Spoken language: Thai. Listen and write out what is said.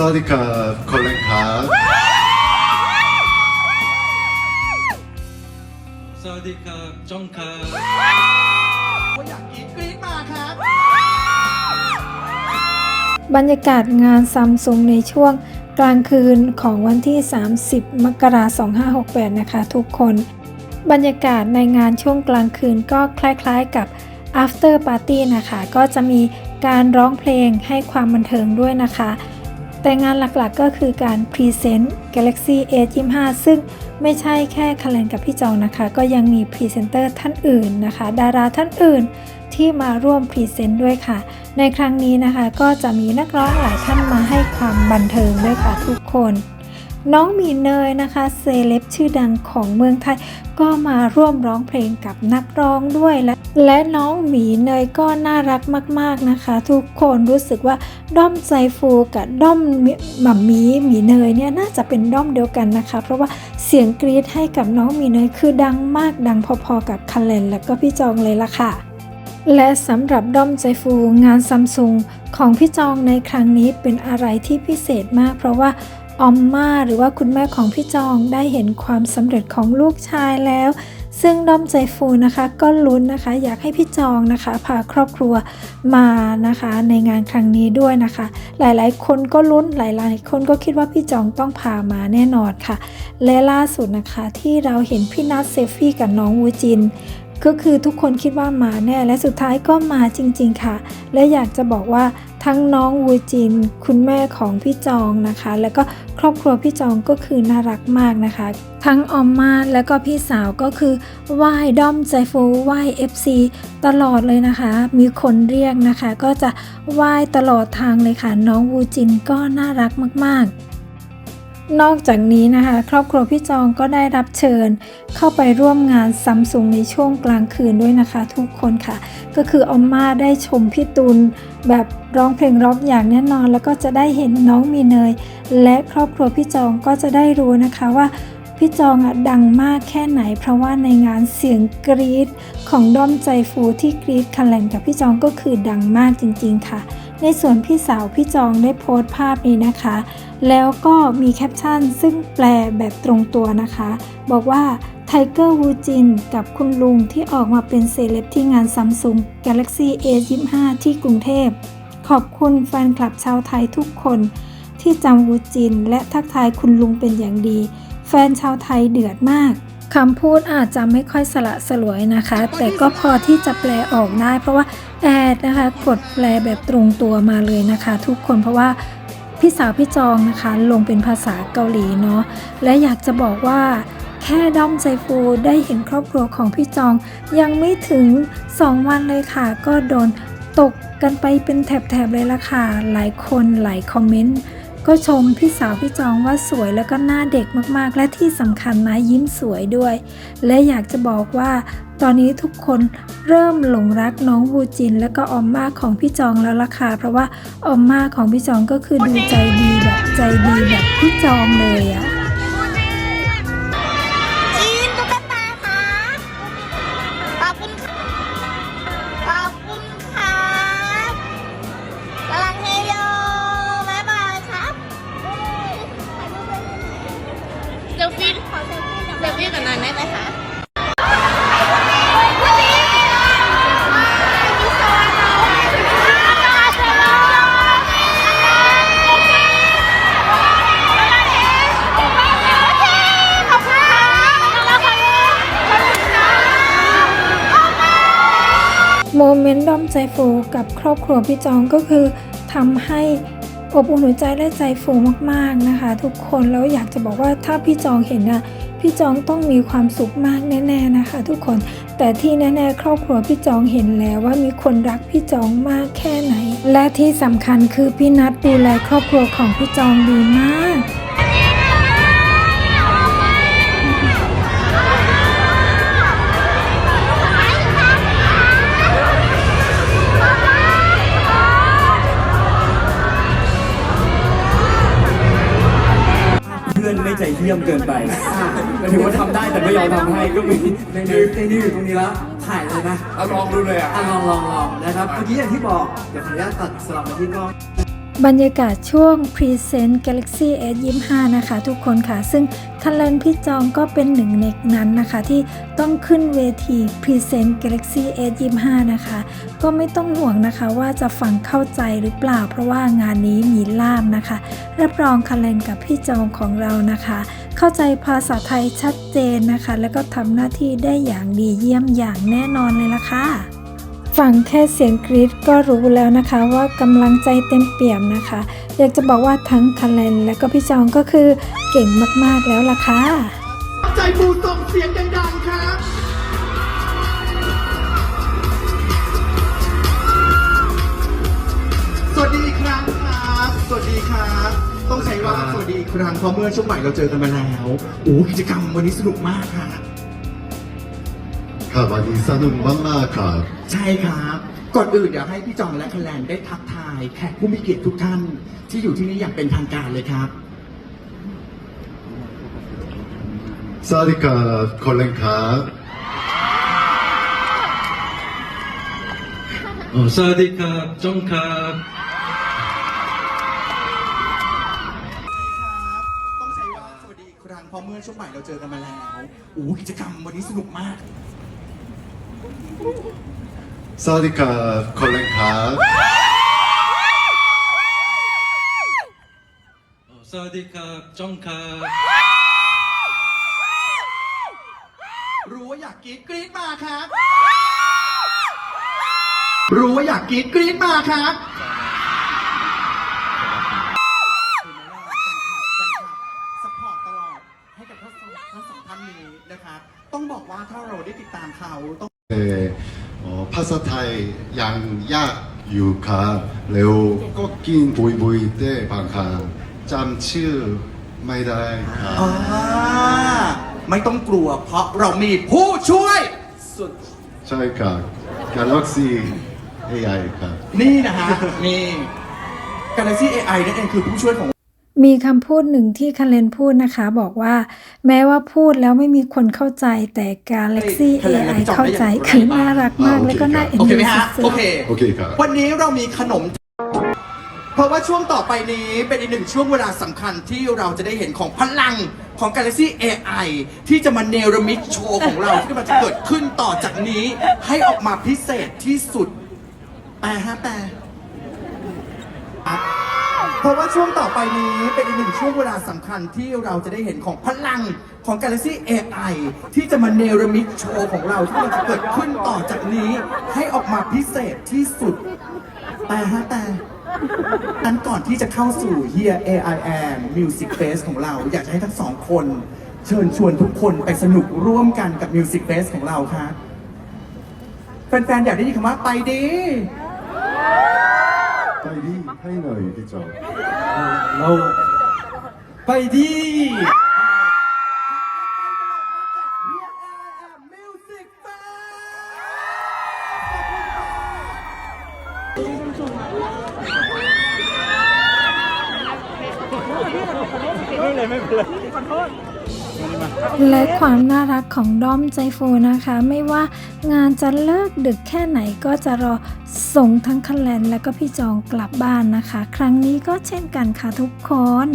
สวัสดีครับคอลเลนครับ สวัสดีครับจองครับอยากกินกรี๊ดมาครับบรรยากาศงานซัมซุงในช่วงกลางคืนของวันที่ 30 มกราคม 2568 นะคะทุกคน บรรยากาศในงานช่วงกลางคืนก็คล้ายๆกับ after party นะคะ ก็จะมีการร้องเพลงให้ความบันเทิงด้วยนะคะ แต่งานหลักๆก็คือการพรีเซนต์ Galaxy A25 ซึ่งไม่ใช่แค่คาเลนกับพี่จองนะคะ ก็ยังมีพรีเซนเตอร์ท่านอื่นนะคะ ดาราท่านอื่นที่มาร่วมพรีเซนต์ด้วยค่ะ ในครั้งนี้นะคะก็จะมีนักร้องหลายท่านมาให้ความบันเทิงด้วยค่ะทุกคน น้องหมีเนยนะคะเซเลบชื่อดังของเมืองไทย ก็มาร่วมร้องเพลงกับนักร้องด้วยและและน้องหมีเนยก็น่ารักมาก ๆนะคะ ทุกคนรู้สึกว่าด้อมใจฟูกับด้อมหม่ำหมีหมีเนยเนี่ยน่าจะเป็นด้อมเดียวกันนะคะ เพราะว่าเสียงกรี๊ดให้กับน้องหมีเนยคือดังมากดังพอๆกับคันเลนและก็พี่จองเลยล่ะค่ะและสำหรับด้อมใจฟูงานซัมซุงของพี่จองในครั้งนี้เป็นอะไรที่พิเศษมาก เพราะว่า ออมมาหรือว่าคุณแม่ของพี่จองได้เห็นความสำเร็จของลูกชายแล้ว ซึ่งด้อมใจฟูนะคะ ก็ลุ้นนะคะ อยากให้พี่จองนะคะพาครอบครัวมานะคะ ในงานครั้งนี้ด้วยนะคะ หลายๆ คนก็ลุ้นหลายๆ คนก็คิดว่าพี่จองต้องพามาแน่นอนค่ะ และล่าสุดนะคะที่เราเห็นพี่นัทเซฟฟี่กับน้องวูจินก็คือทุกคนคิดว่ามาแน่และสุดท้ายก็มาจริง ๆ ค่ะ และอยากจะบอกว่า ทั้งน้องวูจิน คุณแม่ของพี่จองนะคะ แล้วก็ครอบครัวพี่จองก็คือน่ารักมากนะคะ ทั้งออมมาแล้วก็พี่สาวก็คือไหว้ด้อมใจฟูไหว้ FC ตลอดเลยนะคะ มีคนเรียกนะคะ ก็จะไหว้ตลอดทางเลยค่ะ น้องวูจินก็น่ารักมากๆนอกจากนี้นะคะ ครอบครัวพี่จองก็ได้รับเชิญ เข้าไปร่วมงานซัมซุงในช่วงกลางคืนด้วยนะคะ ทุกคนค่ะ ก็คือออมมาได้ชมพี่ตูน แบบร้องเพลงร็อกอย่างแน่นอน แล้วก็จะได้เห็นน้องมีเนย และครอบครัวพี่จองก็จะได้รู้นะคะว่าพี่จองอะดังมากแค่ไหน เพราะว่าในงานเสียงกรี๊ดของด้อมใจฟูที่กรี๊ดคันแหลงกับพี่จองก็คือดังมากจริงๆค่ะ ในส่วนพี่สาวพี่จองได้โพสต์ภาพนี้นะคะ แล้วก็มีแคปชั่นซึ่งแปลแบบตรงตัวนะคะ บอกว่า ไทเกอร์วูจินกับคุณลุงที่ออกมาเป็นเซเลบที่งาน Samsung Galaxy A25 ที่กรุงเทพ ขอบคุณแฟนคลับชาวไทยทุกคนที่จำวูจิน และทักทายคุณลุงเป็นอย่างดี แฟนชาวไทยเดือดมากคำพูดอาจจะไม่ค่อยสละสลวยนะคะ แต่ก็พอที่จะแปลออกได้ เพราะว่าแอดนะคะ กดแปลแบบตรงตัวมาเลยนะคะ ทุกคนเพราะว่าพี่สาวพี่จองนะคะ ลงเป็นภาษาเกาหลีเนาะและอยากจะบอกว่า ค่ด้อมใจฟูได้เห็นครอบครัวของพี่จอง ยังไม่ถึง 2 วันเลยค่ะ ก็โดนตกกันไปเป็นแถบๆเลยละค่ะ หลายคนหลายคอมเมนต์ก็ชมพี่สาวพี่จองว่าสวยแล้วก็หน้าเด็กมากๆ และที่สำคัญนะยิ้มสวยด้วย และอยากจะบอกว่า ตอนนี้ทุกคนเริ่มหลงรักน้องวูจิน และก็ออมมาของพี่จองแล้วล่ะค่ะเพราะว่าออมมาของพี่จองก็คือดูใจดีแบบใจดีแบบพี่จองเลยอะ เซลฟี่เซลฟี่กับนายได้ไหมคะขอบคุณค่ะแล้วขอบคุณค่ะโมเมนต์ด้อมใจฟูกับครอบครัวพี่จองก็คือทำให้ อบอุ่นหัวใจและใจฟูมากๆนะคะ ทุกคนแล้วอยากจะบอกว่าถ้าพี่จองเห็นนะพี่จองต้องมีความสุขมากแน่ๆนะคะ ทุกคนแต่ที่แน่ๆครอบครัวพี่จองเห็นแล้วว่ามีคนรักพี่จองมากแค่ไหน และที่สำคัญคือพี่นัดดูแลครอบครัวของพี่จองดีมาก ใจเยี่ยมเกินไปหมายถึงว่าทำได้แต่ไม่ยอมทำให้ก็มีในในในนี่อยู่ตรงนี้แล้วถ่ายเลยนะเอาลองดูเลยอะ อะลองลองลองนะครับเมื่อกี้อย่างที่บอกเดี๋ยวขออนุญาตตัดสลับมาที่กล้อง บรรยากาศช่วง Present Galaxy S 25 นะคะ ทุกคนค่ะ ซึ่งคันเลนพี่จองก็เป็นหนึ่งในนั้นนะคะ ที่ต้องขึ้นเวที Present Galaxy S 25 นะคะ ก็ไม่ต้องห่วงนะคะว่าจะฟังเข้าใจหรือเปล่า เพราะว่างานนี้มีล่ามนะคะ รับรองคันเลนกับพี่จองของเรานะคะ เข้าใจภาษาไทยชัดเจนนะคะ แล้วก็ทำหน้าที่ได้อย่างดีเยี่ยมอย่างแน่นอนเลยละค่ะ ฟังแค่เสียงกรีดก็รู้แล้วนะคะว่ากำลังใจเต็มเปี่ยมนะคะ อยากจะบอกว่าทั้งคันเลนและก็พี่จองก็คือเก่งมากๆแล้วล่ะค่ะ ใจปูส่งเสียงดังๆครับสวัสดีอีกครั้งครับ สวัสดีครับ ต้องใช้ว่าสวัสดีอีกครั้งเพราะเมื่อช่วงใหม่เราเจอกันมาแล้วโอ้กิจกรรมวันนี้สนุกมากครับ ค่ะวันนี้สนุกมากมากๆครับ ใช่ครับ ก่อนอื่นเดี๋ยวให้พี่จองและคะแนนได้ทักทายแขกผู้มีเกียรติทุกท่าน ที่อยู่ที่นี่อย่างเป็นทางการเลยครับ สวัสดีครับคนเล่นครับสวัสดีครับจงครับครับต้องใช้ว่าสวัสดีครั้งเพราะเมื่อช่วงบ่ายเราเจอกันมาแล้วโอ้กิจกรรมวันนี้สนุกมาก สวัสดีครับคนเล่นครับสวัสดีครับจ้องครับรู้ว่าอยากกรีดกรี๊ดมาครับ รู้ว่าอยากกรี๊ดกรีดมานสองท่านนี้นะครับต้องบอกว่าถ้าเราได้ติดตามเขาต้องาษาไทยยังยากอยู่ครับแล้วก็กินบุยๆได้บางครั้งจำชื่อไม่ได้ครับ อ่าไม่ต้องกลัวเพราะเรามีผู้ช่วยสุด ใช่ครับ Galaxy AI ครับ นี่นะฮะ นี่ Galaxy AI นั่นเองคือผู้ช่วยของ มีคำพูดหนึ่งที่คันเลนพูดนะคะ บอกว่า แม้ว่าพูดแล้วไม่มีคนเข้าใจแต่ Galaxy คันเลนและ AI พี่จอมเข้าใจได้อย่างไรคือน่ารักมากอ่าโอเคและก็น่าเอ็นโอเคดูไหมฮะสุดโอเค โอเคครับ วันนี้เรามีขนม เพราะว่าช่วงต่อไปนี้เป็นอีกหนึ่งช่วงเวลาสำคัญที่เราจะได้เห็นของพลังของ Galaxy AI ที่จะมาเนรมิตโชว์ของเรา ที่กำลังจะเกิดขึ้นต่อจากนี้ ให้ออกมาพิเศษที่สุดแต่ฮะแต่ครับ เพราะว่าช่วงต่อไปนี้เป็นอีกหนึ่งช่วงเวลาสำคัญที่เราจะได้เห็นของพลังของ Galaxy AI ที่จะมาเนรมิตโชว์ของเราที่กำลังจะเกิดขึ้นต่อจากนี้ ให้ออกมาพิเศษที่สุด แต่ฮะแต่นั้นก่อนที่จะเข้าสู่ Here AI Am Music Fest ของเรา อยากจะให้ทั้งสองคน เชิญชวนทุกคนไปสนุกร่วมกันกับ Music Fest ของเราครับแฟนๆ อยากได้ยินคำว่าไปดี ไปดีให้หน่อยพี่จอมเราไปดี Music Fest ๆ และความน่ารักของด้อมใจฟูนะคะ ไม่ว่างานจะเลิกดึกแค่ไหนก็จะรอส่งทั้งคะแลนและก็พี่จองกลับบ้านนะคะ ครั้งนี้ก็เช่นกันค่ะทุกคน